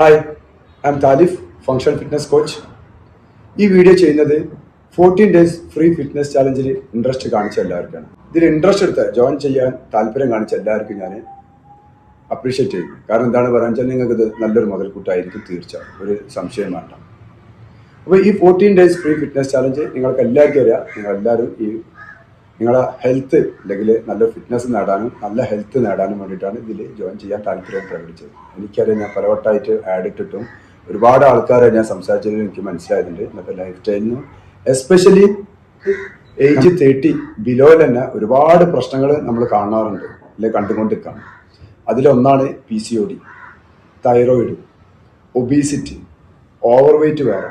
Hi I'm Thalif function fitness coach ഈ video ചെയ്യുന്നത് fourteen days free fitness ചാലഞ്ചിൽ interest കാണിച്ച എല്ലാവർക്കാണ്. ഇതിൽ ഇൻട്രസ്റ്റ് എടുത്ത് ജോയിൻ ചെയ്യാൻ താല്പര്യം കാണിച്ച എല്ലാവർക്കും ഞാൻ അപ്രീഷിയേറ്റ് ചെയ്യും. കാരണം എന്താണ് പറയുക വെച്ചാൽ നിങ്ങൾക്ക് ഇത് നല്ലൊരു മുതൽക്കൂട്ടായിരിക്കും തീർച്ച ഒരു സംശയം വേണ്ട. അപ്പോൾ ഈ fourteen days free fitness challenge നിങ്ങൾക്ക് എല്ലാവർക്കും അറിയാം. നിങ്ങളെല്ലാവരും ഈ നിങ്ങളെ ഹെൽത്ത് അല്ലെങ്കിൽ നല്ല ഫിറ്റ്നസ് നേടാനും നല്ല ഹെൽത്ത് നേടാനും വേണ്ടിയിട്ടാണ് ഇതിൽ ജോയിൻ ചെയ്യാൻ താല്പര്യം പ്രകടിച്ചത് എനിക്കറിയാം ഞാൻ പലവട്ടമായിട്ട് ആഡ് ഇട്ടിട്ടും ഒരുപാട് ആൾക്കാരെ ഞാൻ സംസാരിച്ചതിൽ എനിക്ക് മനസ്സിലായതുണ്ട് ഇന്നത്തെ ലൈഫ് സ്റ്റൈലിനും എസ്പെഷ്യലി ഏജ് തേർട്ടി ബിലോ തന്നെ ഒരുപാട് പ്രശ്നങ്ങൾ നമ്മൾ കാണാറുണ്ട് അല്ലെ കണ്ടുകൊണ്ടിരിക്കുകയാണ് അതിലൊന്നാണ് P C O D thyroid obesity over weight വേറെ.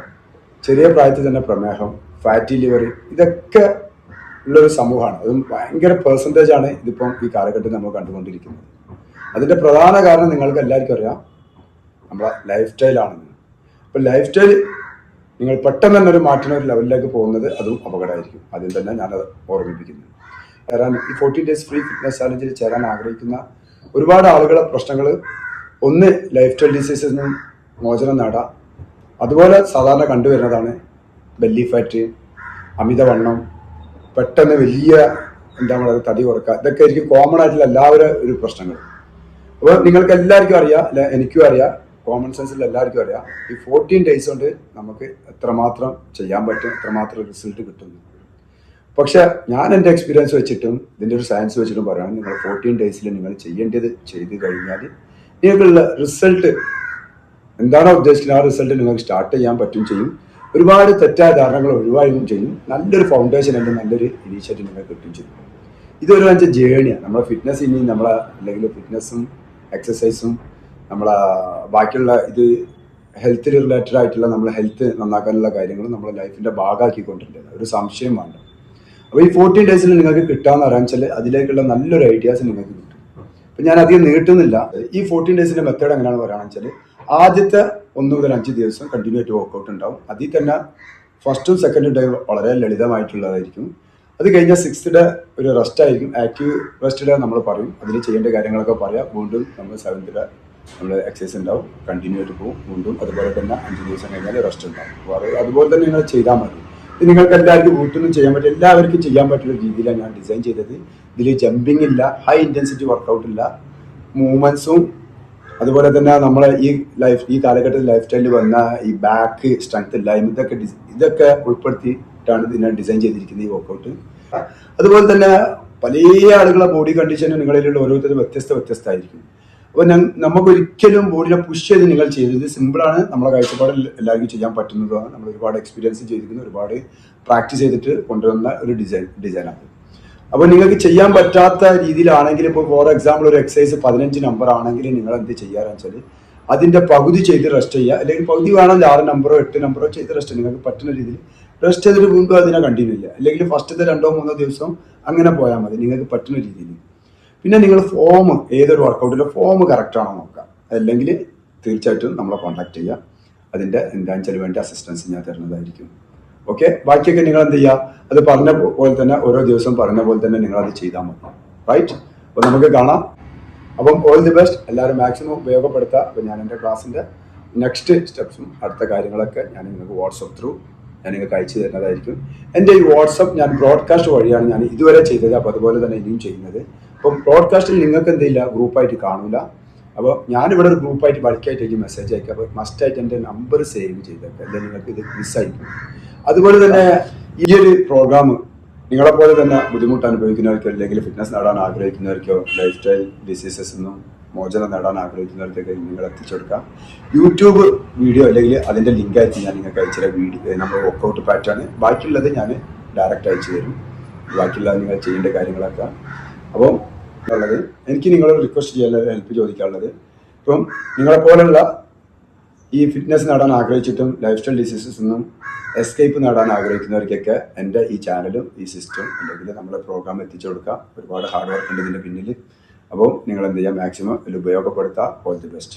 ചെറിയ പ്രായത്തിൽ തന്നെ പ്രമേഹം ഫാറ്റി ലിവർ ഇതൊക്കെ ഉള്ളൊരു സമൂഹമാണ്. അതും ഭയങ്കര പെർസെന്റേജ് ആണ് ഇതിപ്പം ഈ കാലഘട്ടത്തിൽ നമ്മൾ കണ്ടുകൊണ്ടിരിക്കുന്നത്. അതിന്റെ പ്രധാന കാരണം നിങ്ങൾക്ക് എല്ലാവർക്കും അറിയാം നമ്മളെ ലൈഫ് സ്റ്റൈലാണെന്ന് അപ്പം ലൈഫ് സ്റ്റൈൽ നിങ്ങൾ പെട്ടെന്ന് തന്നെ ഒരു മാറ്റുന്ന ഒരു ലെവലിലേക്ക് പോകുന്നത് അതും അപകടമായിരിക്കും. അതിൽ തന്നെ ഞാനത് ഓർമ്മിപ്പിക്കുന്നു. കാരണം ഈ ഫോർട്ടി ഡേയ്സ് ഫ്രീ ഫിറ്റ്നസ് ചാലഞ്ചിൽ ചേരാൻ ആഗ്രഹിക്കുന്ന ഒരുപാട് ആളുകളെ പ്രശ്നങ്ങൾ ഒന്ന് ലൈഫ് സ്റ്റൈൽ ഡിസീസിൽ നിന്നും മോചനം നേടാം. അതുപോലെ സാധാരണ കണ്ടുവരുന്നതാണ് ബെല്ലി ഫാറ്റ് അമിതവണ്ണം പെട്ടെന്ന് വലിയ എന്താ പറയുക തടി കുറക്കുക. ഇതൊക്കെ ആയിരിക്കും കോമൺ ആയിട്ടുള്ള എല്ലാവരും ഒരു പ്രശ്നങ്ങൾ. അപ്പോൾ നിങ്ങൾക്ക് എല്ലാവർക്കും അറിയാം അല്ല എനിക്കും അറിയാം കോമൺ സെൻസിൽ എല്ലാവർക്കും അറിയാം ഈ ഫോർട്ടീൻ ഡേയ്സ് കൊണ്ട് നമുക്ക് എത്രമാത്രം ചെയ്യാൻ പറ്റും എത്രമാത്രം റിസൾട്ട് കിട്ടുന്നു പക്ഷെ ഞാൻ എന്റെ എക്സ്പീരിയൻസ് വെച്ചിട്ടും ഇതിന്റെ ഒരു സയൻസ് വെച്ചിട്ടും പറയുകയാണ് നിങ്ങൾ ഫോർട്ടീൻ ഡേയ്സിൽ നിങ്ങൾ ചെയ്യേണ്ടത് ചെയ്ത് കഴിഞ്ഞാൽ നിങ്ങൾക്കുള്ള റിസൾട്ട് എന്താണോ ഉദ്ദേശിക്കുന്നത് ആ റിസൾട്ട് നിങ്ങൾക്ക് സ്റ്റാർട്ട് ചെയ്യാൻ പറ്റും ചെയ്യും. ഒരുപാട് തെറ്റായ ധാരണകൾ ഒഴിവായും ചെയ്യും. നല്ലൊരു ഫൗണ്ടേഷൻ ഉണ്ട് നല്ലൊരു ഇനീഷ്യേറ്റീവ് നിങ്ങൾക്ക് കിട്ടുകയും ചെയ്യും. ഇതൊരു അഞ്ച് ജേണിയാണ് നമ്മളെ ഫിറ്റ്നസ് ഇനി നമ്മളെ അല്ലെങ്കിൽ ഫിറ്റ്നസ്സും എക്സസൈസും നമ്മളെ ബാക്കിയുള്ള ഇത് ഹെൽത്ത് റിലേറ്റഡ് ആയിട്ടുള്ള നമ്മളെ ഹെൽത്ത് നന്നാക്കാനുള്ള കാര്യങ്ങൾ നമ്മളെ ലൈഫിന്റെ ഭാഗമാക്കിക്കൊണ്ടിരിക്കുന്നത് ഒരു സംശയം വേണ്ട. അപ്പോൾ ഈ ഫോർട്ടീൻ ഡേയ്സിൽ നിങ്ങൾക്ക് കിട്ടാന്ന് വെച്ചാൽ അതിലേക്കുള്ള നല്ലൊരു ഐഡിയാസ് നിങ്ങൾക്ക് കിട്ടും. അപ്പം ഞാൻ അധികം നീട്ടുന്നില്ല. ഈ ഫോർട്ടീൻ ഡേയ്സിന്റെ മെത്തേഡ് എങ്ങനെയാണ് പറയുകയാണെന്ന് വെച്ചാൽ ആദ്യത്തെ ഒന്ന് മുതൽ അഞ്ച് ദിവസം കണ്ടിന്യൂ ആയിട്ട് വർക്കൗട്ട് ഉണ്ടാവും. അതിൽ തന്നെ ഫസ്റ്റും സെക്കൻഡും ഡേ വളരെ ലളിതമായിട്ടുള്ളതായിരിക്കും. അത് കഴിഞ്ഞാൽ സിക്സ്ത് ഡേ ഒരു റെസ്റ്റ് ആയിരിക്കും. ആക്റ്റീവ് റെസ്റ്റ് ഡേ നമ്മൾ പറയും. അതിൽ ചെയ്യേണ്ട കാര്യങ്ങളൊക്കെ പറയാം. വീണ്ടും നമ്മൾ സെവൻത് ഡേ നമ്മൾ എക്സസൈസ് ഉണ്ടാവും. കണ്ടിന്യൂ ആയിട്ട് പോകും. വീണ്ടും അതുപോലെ തന്നെ അഞ്ച് ദിവസം കഴിഞ്ഞാൽ റെസ്റ്റ് ഉണ്ടാവും. അതുപോലെ തന്നെ നിങ്ങൾ ചെയ്താൽ മതി. ഇത് നിങ്ങൾക്ക് എല്ലാവർക്കും വീട്ടിൽ ചെയ്യാൻ പറ്റും എല്ലാവർക്കും ചെയ്യാൻ പറ്റുന്ന രീതിയിലാണ് ഞാൻ ഡിസൈൻ ചെയ്തത്. ഇതിൽ ജമ്പിങ് ഇല്ല ഹൈ ഇന്റൻസിറ്റി വർക്കൗട്ട് ഇല്ല. മൂവ്മെന്റ്സും അതുപോലെ തന്നെ നമ്മളെ ഈ ലൈഫ് ഈ കാലഘട്ടത്തിൽ ലൈഫ് സ്റ്റൈലിൽ വന്ന ഈ ബാക്ക് സ്ട്രെങ്ത് ഇല്ലായ്മ ഇതൊക്കെ ഇതൊക്കെ ഉൾപ്പെടുത്തിയിട്ടാണ് ഇതിനെ ഡിസൈൻ ചെയ്തിരിക്കുന്നത് ഈ വർക്കൗട്ട് അതുപോലെ തന്നെ പല ആളുകളെ ബോഡി കണ്ടീഷനും നിങ്ങളിലുള്ള ഓരോരുത്തരും വ്യത്യസ്ത വ്യത്യസ്തമായിരിക്കും. അപ്പോൾ നമുക്ക് ഒരിക്കലും ബോഡിനെ പുഷ് ചെയ്ത് നിങ്ങൾ ചെയ്തത് സിമ്പിളാണ് നമ്മളെ കാഴ്ചപ്പാടിൽ എല്ലാവർക്കും ചെയ്യാൻ പറ്റുന്നതാണ്. നമ്മൾ ഒരുപാട് എക്സ്പീരിയൻസ് ചെയ്തിരിക്കുന്നു. ഒരുപാട് പ്രാക്ടീസ് ചെയ്തിട്ട് കൊണ്ടുവന്ന ഒരു ഡിസൈൻ ഡിസൈനാണ് അപ്പോൾ നിങ്ങൾക്ക് ചെയ്യാൻ പറ്റാത്ത രീതിയിലാണെങ്കിൽ ഇപ്പോൾ ഫോർ എക്സാമ്പിൾ ഒരു എക്സസൈസ് പതിനഞ്ച് നമ്പർ ആണെങ്കിൽ നിങ്ങൾ എന്ത് ചെയ്യാറെന്ന് വെച്ചാൽ അതിന്റെ പകുതി ചെയ്ത് റെസ്റ്റ് ചെയ്യുക. അല്ലെങ്കിൽ പകുതി വേണമെങ്കിൽ ആറ് നമ്പറോ എട്ട് നമ്പറോ ചെയ്ത് റെസ്റ്റ് നിങ്ങൾക്ക് പറ്റുന്ന രീതിയിൽ റെസ്റ്റ് ചെയ്തിട്ട് വീണ്ടും അതിനെ കണ്ടിന്യൂ ഇല്ല അല്ലെങ്കിൽ ഫസ്റ്റത്തെ രണ്ടോ മൂന്നോ ദിവസം അങ്ങനെ പോയാൽ മതി. നിങ്ങൾക്ക് പറ്റുന്ന രീതിയിൽ. പിന്നെ നിങ്ങൾ ഫോം ഏതൊരു വർക്കൗട്ടിന്റെ ഫോം കറക്റ്റ് ആണോ നോക്കുക. അല്ലെങ്കിൽ തീർച്ചയായിട്ടും നമ്മളെ കോൺടാക്ട് ചെയ്യുക. അതിന്റെ എന്താണെന്ന് വെച്ചാൽ വേണ്ടി അസിസ്റ്റൻസ് ഞാൻ തരുന്നതായിരിക്കും. ഓക്കെ ബാക്കിയൊക്കെ നിങ്ങൾ എന്ത് ചെയ്യുക അത് പറഞ്ഞ പോലെ തന്നെ ഓരോ ദിവസം പറഞ്ഞ പോലെ തന്നെ നിങ്ങൾ അത് ചെയ്താൽ മതി. റൈറ്റ് അപ്പോൾ നമുക്ക് കാണാം. അപ്പം ഓൾ ദി ബെസ്റ്റ് എല്ലാവരും മാക്സിമം ഉപയോഗപ്പെടുത്തുക അപ്പോൾ ഞാൻ എന്റെ ക്ലാസ്സിന്റെ നെക്സ്റ്റ് സ്റ്റെപ്സും അടുത്ത കാര്യങ്ങളൊക്കെ ഞാൻ നിങ്ങൾക്ക് വാട്സപ്പ് ത്രൂ ഞാൻ നിങ്ങൾക്ക് അയച്ചു തരുന്നതായിരിക്കും. എന്റെ ഈ വാട്സപ്പ് ഞാൻ ബ്രോഡ്കാസ്റ്റ് വഴിയാണ് ഞാൻ ഇതുവരെ ചെയ്തത്. അപ്പോൾ അതുപോലെ തന്നെ ഇനിയും ചെയ്യുന്നത്. അപ്പം ബ്രോഡ്കാസ്റ്റിൽ നിങ്ങൾക്ക് എന്തില്ല ഗ്രൂപ്പായിട്ട് കാണൂല. അപ്പോൾ ഞാനിവിടെ ഒരു ഗ്രൂപ്പായിട്ട് ബൾക്കായിട്ട് മെസ്സേജ് അയക്കുക അപ്പോൾ മസ്റ്റായിട്ട് എന്റെ നമ്പർ സേവ് ചെയ്തേക്കുക അല്ലെങ്കിൽ നിങ്ങൾക്ക് ഇത് മിസ്സായിരിക്കും അതുപോലെ തന്നെ ഈ ഒരു പ്രോഗ്രാം നിങ്ങളെപ്പോലെ തന്നെ ബുദ്ധിമുട്ട് അനുഭവിക്കുന്നവർക്കോ അല്ലെങ്കിൽ ഫിറ്റ്നസ് നേടാൻ ആഗ്രഹിക്കുന്നവർക്കോ ലൈഫ് സ്റ്റൈൽ ഡിസീസസ് ഒന്നും മോചനം നേടാൻ ആഗ്രഹിക്കുന്നവർക്കൊക്കെ നിങ്ങൾ എത്തിച്ചു കൊടുക്കാം യൂട്യൂബ് വീഡിയോ അല്ലെങ്കിൽ അതിന്റെ ലിങ്ക് ആയിട്ട് ഞാൻ നിങ്ങൾക്ക് അയച്ച വീഡിയോ നമ്മൾ വർക്കൗട്ട് പാറ്റേൺ ബാക്കിയുള്ളത് ഞാൻ ഡയറക്റ്റ് അയച്ചു തരും. ബാക്കിയുള്ളത് നിങ്ങൾ ചെയ്യേണ്ട കാര്യങ്ങളൊക്കെ. അപ്പോൾ ഉള്ളത്. എനിക്ക് നിങ്ങളോട് റിക്വസ്റ്റ് ചെയ്യാനുള്ള ഹെൽപ്പ് ചോദിക്കാനുള്ളത്. ഇപ്പം നിങ്ങളെപ്പോലുള്ള ഈ ഫിറ്റ്നസ് നേടാൻ ആഗ്രഹിച്ചിട്ടും ലൈഫ് സ്റ്റൈൽ ഡിസീസസ് നിന്നും എസ്കേപ്പ് നേടാൻ ആഗ്രഹിക്കുന്നവർക്കൊക്കെ എന്റെ ഈ ചാനലും ഈ സിസ്റ്റം അല്ലെങ്കിൽ നമ്മുടെ പ്രോഗ്രാം എത്തിച്ചു കൊടുക്കുക ഒരുപാട് ഹാർഡ് വർക്ക് ഉണ്ട് ഇതിന്റെ പിന്നിൽ അപ്പോൾ നിങ്ങൾ എന്ത് ചെയ്യുക മാക്സിമം ഇതിൽ ഉപയോഗപ്പെടുത്തുക ഓൾ ദി ബെസ്റ്റ്